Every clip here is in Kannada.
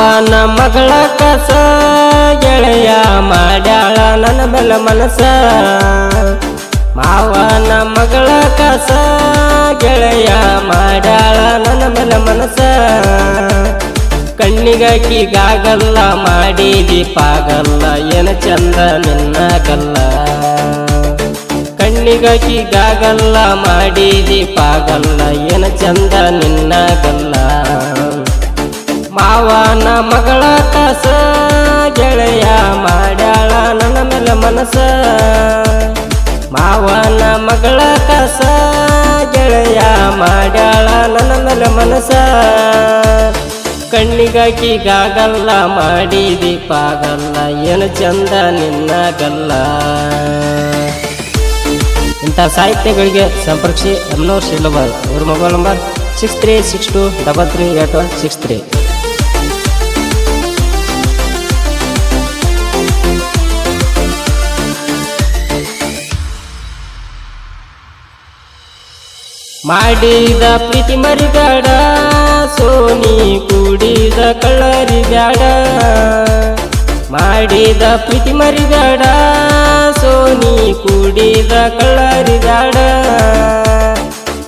ಮಾವನ ಮಗಳ ಕಸ, ಗೆಳೆಯ ಮಾಡ್ಯಾಳ ನನ್ನ ಬೆಲ ಮನಸ. ಮಾವನ ಮಗಳ ಕಸ, ಗೆಳೆಯ ಮಾಡ್ಯಾಳ ನನ್ನ ಬೆಲ ಮನಸ. ಕಣ್ಣಿಗಾಕಿಗಾಗಲ್ಲ ಮಾಡಿ ದೀಪಾಗಲ್ಲ ಏನ ಚಂದ ನಿನ್ನಗಲ್ಲ. ಕಣ್ಣಿಗಾಕಿಗಾಗಲ್ಲ ಮಾಡಿ ದೀಪಾಗಲ್ಲ ಏನ ಚಂದ ನಿನ್ನಗಲ್ಲ. ಮಗಳ ಕಸ ಗೆಳೆಯ ಮಾಡ್ಯಾಳ ನನ್ನ ಮೇಲೆ ಮನಸ. ಮಾವನ ಮಗಳ ಕಸ ಗೆಳೆಯ ಮಾಡ್ಯಾಳ ನನ್ನ ಮೇಲೆ ಮನಸ. ಕಣ್ಣಿಗಾಕಿಗಾಗಲ್ಲ ಮಾಡಿ ದೀಪಾಗಲ್ಲ ಏನು ಚಂದ ನಿನ್ನಾಗಲ್ಲ. ಇಂಥ ಸಾಹಿತ್ಯಗಳಿಗೆ ಸಂಪರ್ಕಿಸಿ ಎಮ್ನೂರ್ ಶಿಲ್ಲಬಾರ್ ಅವ್ರ mobile number six three six two double three eight one six three ಮಾಡಿದ ಪ್ರೀತಿ ಮರಿಗಾಡ ಸೋನಿ ಕುಡಿದ ಕಳ್ಳರಿ ಬ್ಯಾಡ. ಮಾಡಿದ ಪ್ರೀತಿ ಮರಿಬೇಡ, ಸೋನಿ ಕುಡಿದ ಕಳ್ಳರಿ ಬ್ಯಾಡ.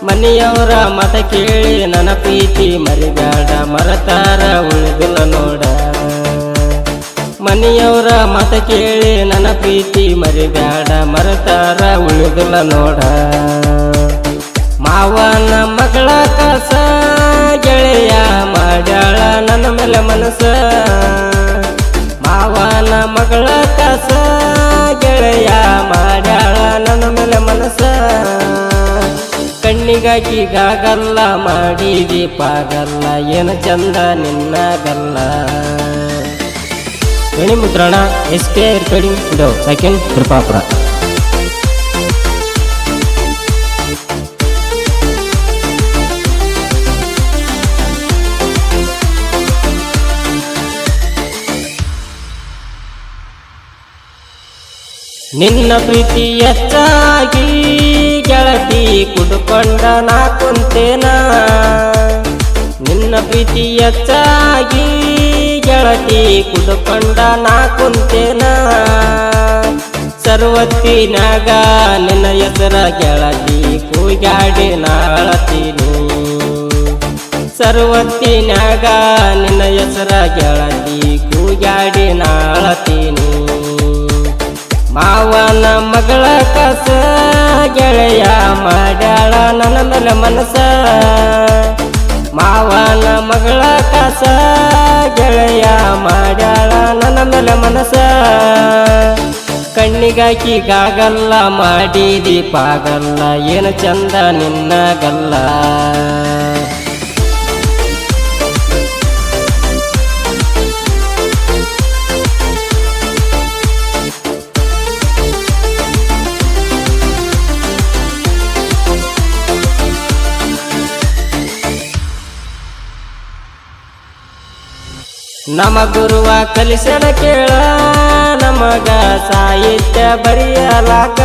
ಮನೆಯವರ ಮತ ಕೇಳಿ ನನ್ನ ಪ್ರೀತಿ ಬ್ಯಾಡ ಮರತಾರ ಉಳಿದಿಲ್ಲ ನೋಡ. ಮನೆಯವರ ಮತ ಕೇಳಿ ನನ್ನ ಪ್ರೀತಿ ಮರಿಬ್ಯಾಡ ಮರತಾರ ಉಳಿದಿಲ್ಲ ನೋಡ. ಮಾವನ ಮಗಳ ಕಸ ಗೆಳೆಯ ಮಾಡ್ಯಾಳ ನನ್ನ ಮೇಲೆ ಮನಸ. ಮಾವನ ಮಗಳ ಕಸ ಗೆಳೆಯ ಮಾಡ್ಯಾಳ ನನ್ನ ಮೇಲೆ ಮನಸ. ಕಣ್ಣಿಗಾಕಿಗಾಗಲ್ಲ ಮಾಡಿದಿ ಪಾಗಲ್ಲ, ಏನು ಚಂದ ನಿನ್ನಾಗಲ್ಲ. ಗಣಿ ಮುದ್ರಣ ಎಸ್ ಕೆ ಇದು ಸೆಕೆಂಡ್ ಕೃಪಾಪುರ. ನಿನ್ನ ಪ್ರೀತಿ ಹೆಚ್ಚಾಗಿ ಗೆಳತಿ ಕುಡ್ಕೊಂಡ ನಾ ಕುಂತೇನ? ನಿನ್ನ ಪ್ರೀತಿ ಹೆಚ್ಚಾಗಿ ಗೆಳತಿ ಕುಡ್ಕೊಂಡ ನಾ ಕುಂತೇನ? ಸರ್ವತ್ತಿನಾಗ ನಿನ್ನ ಹೆಸರ ಗೆಳತಿ ಕೂಗಾಡಿ ನಾಳತೀನಿ ಸರ್ವತ್ತಿನಾಗ ನಿನ್ನ ಹೆಸರ ಗೆಳತಿ ಕೂಗಾಡಿ ನಾಳತೀನಿ ಮಗಳ ಕಸ ಗೆಳೆಯ ಮಾಡ್ಯಾಳ ನನ್ನ ಮೇಲೆ ಮನಸ ಮಾವನ ಮಗಳ ಕಸ ಗೆಳೆಯ ಮಾಡ್ಯಾಳ ನನ್ನ ಮೇಲೆ ಮನಸ ಕಣ್ಣಿಗಾಕಿಗಾಗಲ್ಲ ಮಾಡಿ ದೀಪಾಗಲ್ಲ ಏನು ಚಂದ ನಿನ್ನಗಲ್ಲ. ನಮ ಗುರುವ ಕಲಿಸಣ ಕೇಳ, ನಮಗ ಸಾಹಿತ್ಯ ಬರೆಯಲಾಕ.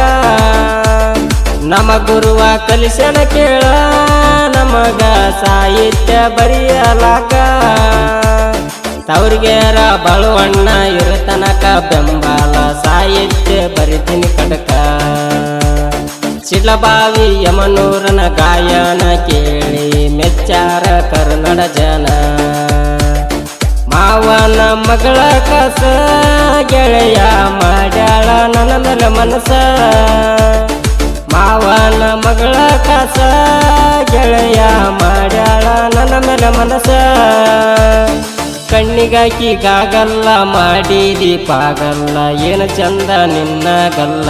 ನಮ ಗುರುವ ಕಲಿಸಣ ಕೇಳ, ನಮಗ ಸಾಹಿತ್ಯ ಬರೆಯಲಾಕ. ತವ್ರಿಗೇರ ಬಳುವಣ್ಣ ಇರತನಕ ಬೆಂಬಲ ಸಾಹಿತ್ಯ ಬರಿತೀನಿ ಕಡಕ. ಚಿಡ್ಲಬಾವಿ ಯಮನೂರನ ಗಾಯನ ಕೇಳಿ, ಮೆಚ್ಚಾರ ಕರ್ನಾಡ ಜನ ಕಸ ಗೆಳೆಯ ಮಾಡ್ಯಾಳ, ನನ್ನ ಮನಸ ಮಾವನ ಮಗಳ ಕಾಸ, ಗೆಳೆಯ ಮಾಡ್ಯಾಳ, ನನ್ನ ಮೇಲೆ ಮನಸ ಕಣ್ಣಿಗಾಕಿಗಾಗಲ್ಲ ಮಾಡಿ ಪಾಗಲ್ಲ, ಏನು ಚಂದ ನಿನ್ನಗಲ್ಲ